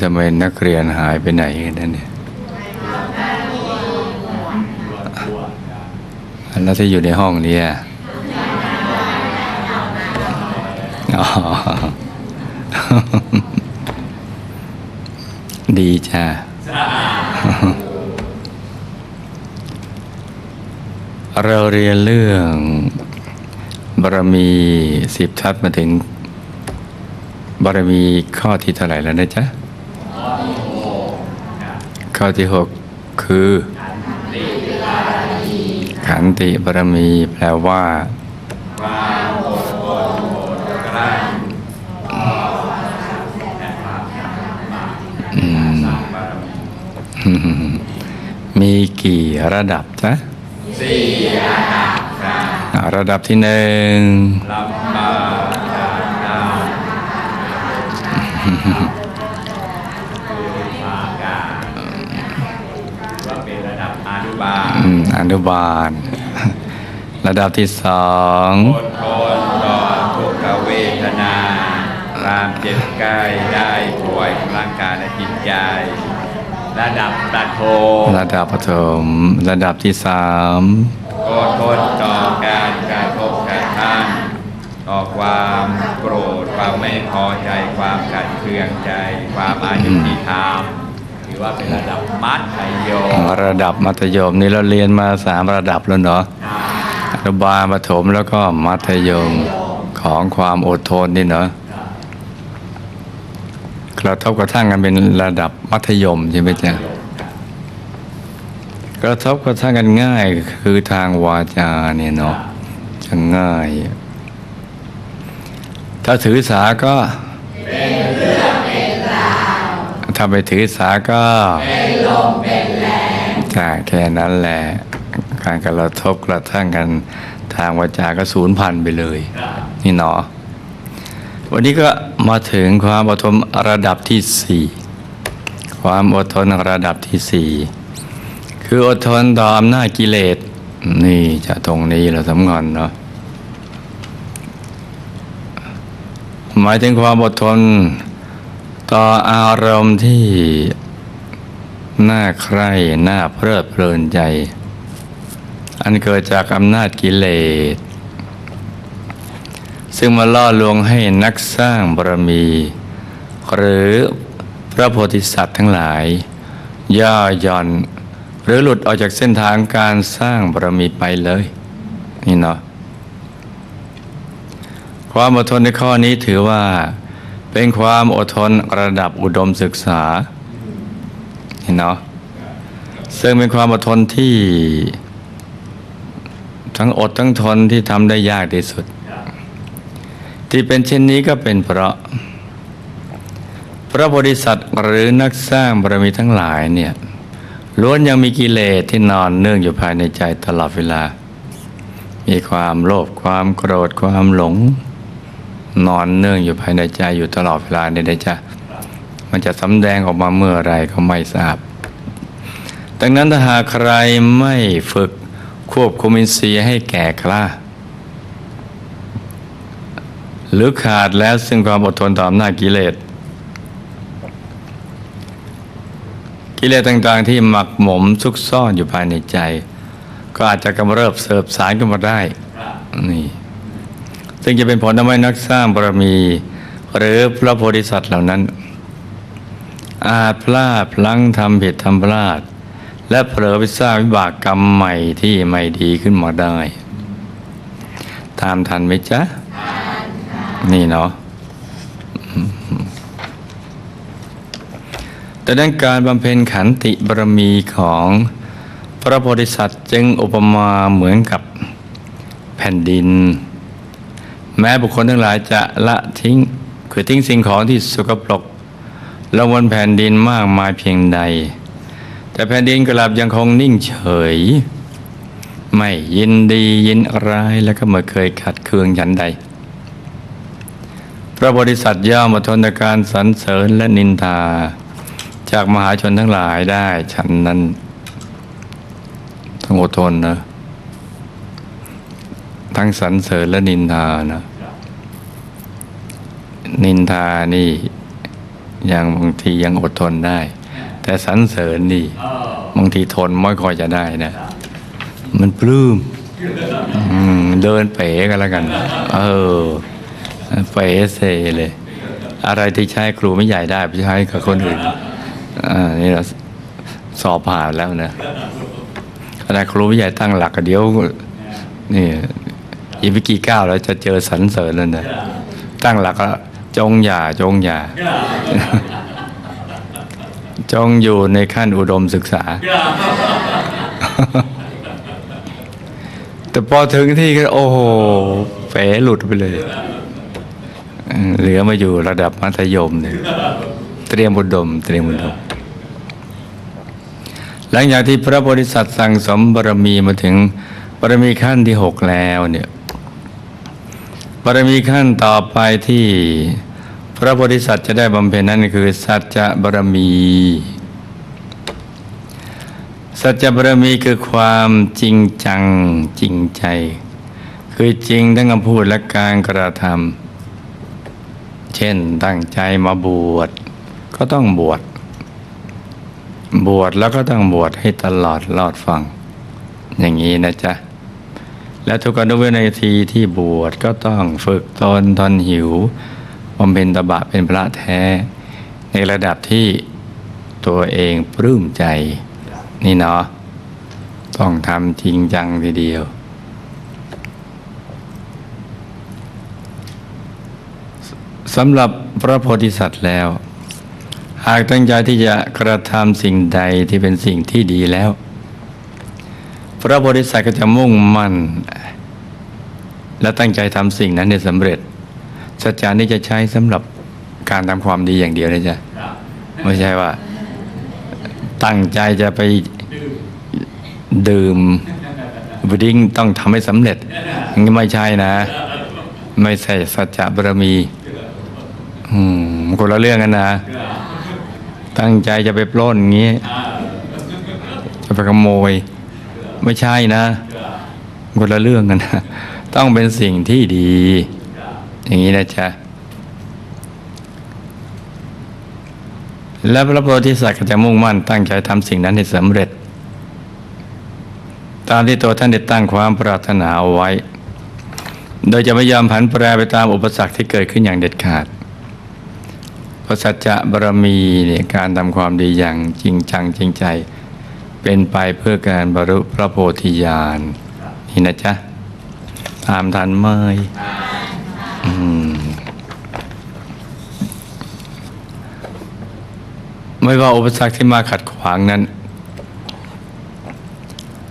้ทำไมนักเรียนหายไปไหนกันนั่นเนี่ยแล้วที่อยู่ในห้องนี้อ๋อดีจ้าเราเรียนเรื่องบารมีสิบทัศมาถึงบารมีข้อที่เท่าไหร่แล้วนะจ๊ะ ข้อที่หกคือ ขันติบารมีแปลว่าอมีกี่ระดับจ๊ะสี่ระดับครับระดับที่หนึ่ง รับมาจากดาวคือภากาว่าเป็นระดับ อนุบาลอืมอนุบาล ระดับที่สองอดทนต่อทุกขเวทนาความเจ็บกล้ได้ป่วยร่างกายและจิตใจระดับประโทระดับปฐมระดับที่สามอดทนต่อการกระทบกระทั่งต่อความโกรธความไม่พอใจความขัดเคืองใจ ความอายุติธรรม ว่าเป็นระดับมัธยมระดับมัธยมนี่เราเรียนมาสามระดับแล้วเนาะอนุบาลปฐมแล้วก็มัธยมของความอดทนนี่เนาะกระทบกระทั่งกันเป็นระดับมัธยมใช่ไหมจ๊ะกระทบกระทั่งกันง่ายคือทางวาจาเนี่ยเนาะจะง่าย ถ้าถือสาก็ ถ้าไปถือสาก็ใช่แค่นั้นแหละ การกระทบกระทั่งกันทางวาจาก็ศูนย์พันไปเลย นี่เนาะวันนี้ก็มาถึงความอดทนระดับที่สี่ความอดทนระดับที่สี่คืออดทนต่ออำนาจกิเลสนี่จะตรงนี้เราสำคัญเนาะหมายถึงความอดทน ต่ออารมณ์ที่น่าใคร่น่าเพลิดเพลินใจ อันเกิดจากอำนาจกิเลส ซึ่งมาล่อลวงให้นักสร้างบารมี หรือพระโพธิสัตว์ทั้งหลาย ย่อหย่อน หรือหลุดออกจากเส้นทางการสร้างบารมีไปเลย นี่เนาะความอดทนในข้อนี้ถือว่า เป็นความอดทนระดับอุดมศึกษานี่เนาะซึ่งเป็นความอดทนที่ ทั้งอดทั้งทนที่ทำได้ยากที่สุด ที่เป็นเช่นนี้ก็เป็นเพราะ พระโพธิสัตว์หรือนักสร้างบารมีทั้งหลายเนี่ยล้วนยังมีกิเลสที่นอนเนื่องอยู่ภายในใจตลอดเวลา มีความโลภความโกรธความหลง นอนเนื่องอยู่ภายในใจอยู่ตลอดเวลาเนี่ยนะจ๊ะมันจะสำแดงออกมาเมื่อไรก็ไม่ทราบ ดังนั้นถ้าหากใครไม่ฝึกควบคุมอินทรีย์ให้แก่กล้า หรือขาดแล้วซึ่งความอดทนต่ออำนาจกิเลส กิเลสต่างๆที่หมักหมมซุกซ่อนอยู่ภายในใจ ก็อาจจะกำเริบเสบสารขึ้นมาได้ นี่ ซึ่งจะเป็นผลทำให้นักสร้างบารมี หรือพระโพธิสัตว์เหล่านั้น อาจพลาดพลั้งทำผิดทำพลาด และเผลอไปสร้างวิบากกรรมใหม่ที่ไม่ดีขึ้นมาได้ ตามทันไหมจ๊ะ นี่เนาะแต่ด้านการบำเพ็ญขันติบารมีของพระโพธิสัตว์จึงอุปมาเหมือนกับแผ่นดิน แม้บุคคลทั้งหลายจะละทิ้งคือทิ้งสิ่งของที่สกปรกลงบนแผ่นดินมากมายเพียงใด แต่แผ่นดินกลับยังคงนิ่งเฉย ไม่ยินดียินร้ายแล้วก็ไม่เคยขัดเคืองฉันใด พระโพธิสัตว์ย่อมอดทนต่อการสรรเสริญและนินทา จากมหาชนทั้งหลายได้ฉันนั้นต้องอดทนนะ ทั้งสรรเสริญและนินทานะ นินทานี่ยังบางทียังอดทนได้ แต่สรรเสริญนี่บางทีทนไม่ค่อยจะได้นะ มันปลื้มอืมเดินเป๋กันแล้วกัน เออเป๋เซเลย อะไรที่ใช้ครูไม่ใหญ่ได้ไปใช้กับคนอื่นอ่านี่เราสอบผ่านแล้วนะขณะครูไม่ใหญ่ตั้งหลักก็เดี๋ยวนี่อีกไม่กี่ก้าวแล้วจะเจอสรรเสริญแล้วนะตั้งหลักแล้ว จงอย่าจงอย่า จงอยู่ในขั้นอุดมศึกษา แต่พอถึงที่ก็โอ้โหเป๋หลุดไปเลย เหลือมาอยู่ระดับมัธยมเนี่ยเตรียมอุดม เตรียมอุดม หลังจากที่พระโพธิสัตว์สั่งสมบารมีมาถึงบารมีขั้นที่หกแล้วเนี่ย บารมีขั้นต่อไปที่พระโพธิสัตว์จะได้บำเพ็ญนั่นคือ สัจจะบารมี สัจจะบารมีคือความจริงจังจริงใจ คือจริงทั้งคำพูดและการกระทำเช่นตั้งใจมาบวชก็ต้องบวชบวชแล้วก็ต้องบวชให้ตลอดรอดฟัง อย่างนี้นะจ๊ะ และทุกอนุเวนาทีที่บวชก็ต้องฝึกตนทนหิวบำเพ็ญตบะเป็นพระแท้ ในระดับที่ตัวเองปลื้มใจ นี่เนาะต้องทำจริงจังทีเดียว สำหรับพระโพธิสัตว์แล้ว หากตั้งใจที่จะกระทำสิ่งใดที่เป็นสิ่งที่ดีแล้ว พระโพธิสัตว์ก็จะมุ่งมั่น และตั้งใจทำสิ่งนั้นให้สำเร็จสัจจานี้จะใช้สำหรับการทำความดีอย่างเดียวนะจ๊ะไม่ใช่ว่า ตั้งใจจะไปดื่มบดิ้งต้องทำให้สำเร็จอย่างนี้ไม่ใช่นะ ไม่ใช่สัจจะบารมีอืมคนละเรื่องกันนะ ตั้งใจจะไปปล้นอย่างนี้ จะไปขโมย ไม่ใช่นะคนละเรื่องกันนะต้องเป็นสิ่งที่ดี อย่างนี้นะจ๊ะและพระโพธิสัตว์ก็จะมุ่งมั่นตั้งใจทำสิ่งนั้นให้สำเร็จ ตามที่ตัวท่านได้ตั้งความปรารถนาเอาไว้ โดยจะไม่ยอมผันแปรไปตามอุปสรรคที่เกิดขึ้นอย่างเด็ดขาดเพราะสัจจะบารมีเนี่ยการทำความดีอย่างจริงจังจริงใจ เป็นไปเพื่อการบรรลุพระโพธิญาณนี่นะจ๊ะตามทันไหมอืมไม่ว่าอุปสรรคที่มาขัดขวางนั้น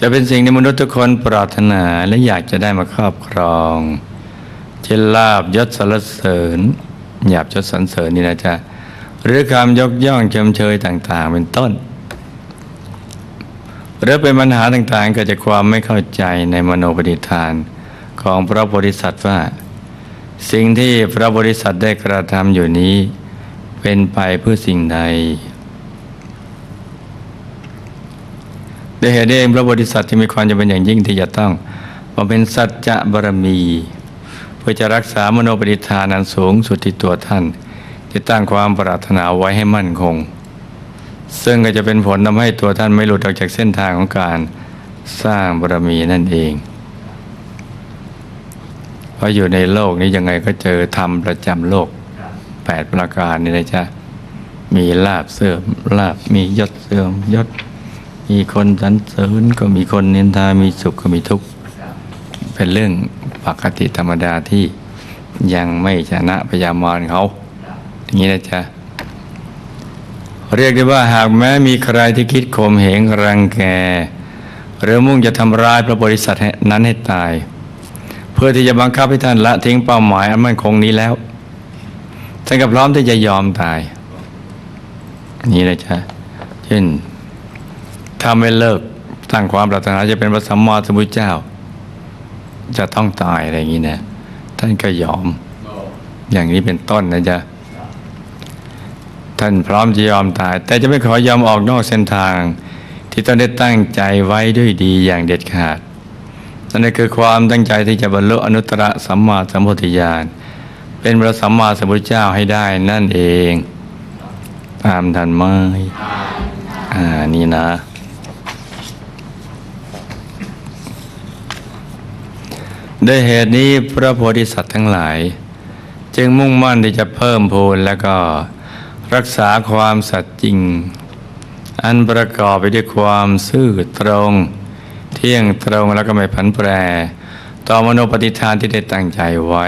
จะเป็นสิ่งที่มนุษย์ทุกคนปรารถนาและอยากจะได้มาครอบครองเช่นลาบยศสรรเสริญหยาบยศสรรเสริญนี่นะจ๊ะหรือคำยกย่องชมเชยต่าง ๆ เป็นต้น หรือเป็นปัญหาต่างๆเกิดจากความไม่เข้าใจในมโนปณิธานของพระโพธิสัตว์ว่า สิ่งที่พระโพธิสัตว์ได้กระทำอยู่นี้ เป็นไปเพื่อสิ่งใดด้วยเหตุนี้เองพระโพธิสัตว์ที่มีความจำเป็นอย่างยิ่งที่จะต้องบำเพ็ญสัจจะบารมี เพื่อจะรักษามโนปณิธานอันสูงสุดที่ตัวท่านที่ตั้งความปรารถนาไว้ให้มั่นคง ซึ่งก็จะเป็นผลทำให้ตัวท่านไม่หลุดออกจากเส้นทางของการสร้างบารมีนั่นเอง เพราะอยู่ในโลกนี้ยังไงก็เจอธรรมประจำโลกแปดประการนี่นะจ๊ะ มีลาบเสื่อมลาบมียศเสื่อมยศ มีคนสรรเสริญก็มีคนเนินทา มีสุขก็มีทุกข์ เป็นเรื่องปกติธรรมดาที่ยังไม่ชนะพยามารเขา อย่างนี้นะจ๊ะ เรียกได้ว่าหากแม้มีใครที่คิดข่มเหงรังแก หรือมุ่งจะทำร้ายพระบริษัทนั้นให้ตาย เพื่อที่จะบังคับให้ท่านละทิ้งเป้าหมายอันมั่นคงนี้แล้วท่านก็พร้อมที่จะยอมตาย นี่นะจ๊ะเช่นถ้าไม่เลิกตั้งความปรารถนาจะเป็นพระสัมมาสัมพุทธเจ้า จะต้องตายอะไรอย่างนี้นะท่านก็ยอมอย่างนี้เป็นต้นนะจ๊ะ ท่านพร้อมจะยอมตาย แต่จะไม่ขอยอมออกนอกเส้นทาง ที่ตนได้ตั้งใจไว้ด้วยดีอย่างเด็ดขาดนั่นคือความตั้งใจที่จะบรรลุอนุตตรสัมมาสัมพุทธญาณเป็นพระสัมมาสัมพุทธเจ้าให้ได้นั่นเองตามทันไหมอ่านี่นะ ด้วยเหตุนี้พระโพธิสัตว์ทั้งหลาย จึงมุ่งมั่นที่จะเพิ่มพูนและก็ รักษาความสัตย์จริง อันประกอบไปด้วยความซื่อตรง เที่ยงตรงแล้วก็ไม่ผันแปร ต่อมโนปฏิฐานที่ได้ตั้งใจไว้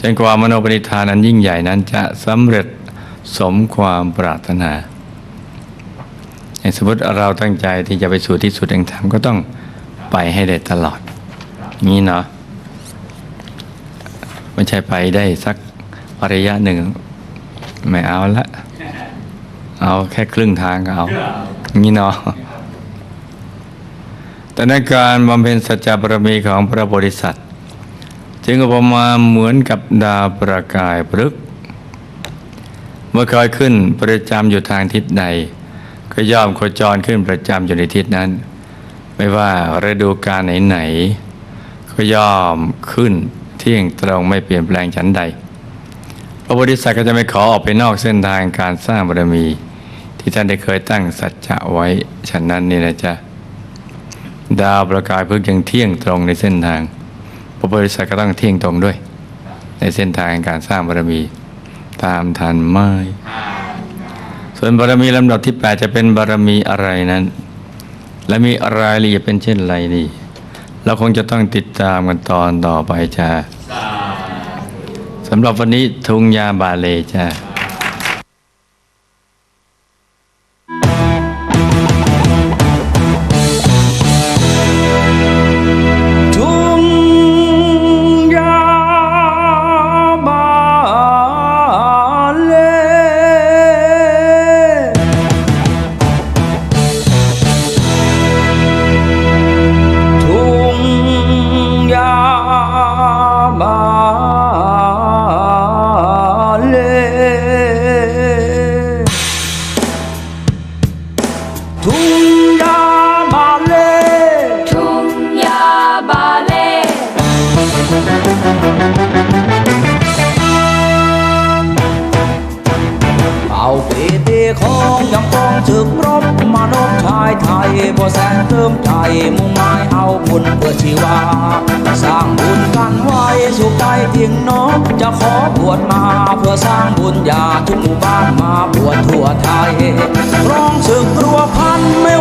จนกว่ามโนปณิธานอันยิ่งใหญ่นั้นจะสำเร็จสมความปรารถนาสมมติเราตั้งใจที่จะไปสู่ที่สุดแห่งธรรมก็ต้องไปให้ได้ตลอด นี้เนาะไม่ใช่ไปได้สักระยะหนึ่ง ไม่เอาละ เอาแค่ครึ่งทางก็เอานี้เนาะแต่ในการบำเพ็ญสัจจะบารมีของพระโพธิสัตว์จึงอุปมาเหมือนกับดาวประกายพฤกษ์เมื่อคอยขึ้นประจำอยู่ทางทิศใด ก็ย่อมโคจรขึ้นประจำอยู่ในทิศนั้น ไม่ว่าฤดูกาลไหนๆก็ย่อมขึ้นเที่ยงตรงไม่เปลี่ยนแปลงฉันใดพ ระโพธิสัตว์ก็จะไม่ขอออกไปนอกเส้นทางการสร้างบารมี ที่ท่านได้เคยตั้งสัจจะไว้ฉะนั้นนี่นะจ๊ะดาวประกายพฤกยังเที่ยงตรงในเส้นทาง พระบริษัทก็ต้องเที่ยงตรงด้วย ในเส้นทางการสร้างบารมี ตามทันไม่ส่วนบารมีลำดับที่ 8 จะเป็นบารมีอะไรนั้น และมีรายละเอียดเป็นเช่นไรนี่ เราคงจะต้องติดตามกันตอนต่อไปจ้า สำหรับวันนี้ทุงยาบาเลจ้า ของยังกองถึกรบมานบชายไทยบ่แสนเติมใจมุ่งหมายเอาบุญเพื่อชีวา สร้างบุญกันไว้สุขใจทิ้งน้องจะขอบวชมาเพื่อสร้างบุญญาทุกหมู่บ้านมาบวชทั่วไทยร้องศึกรัวพันไม่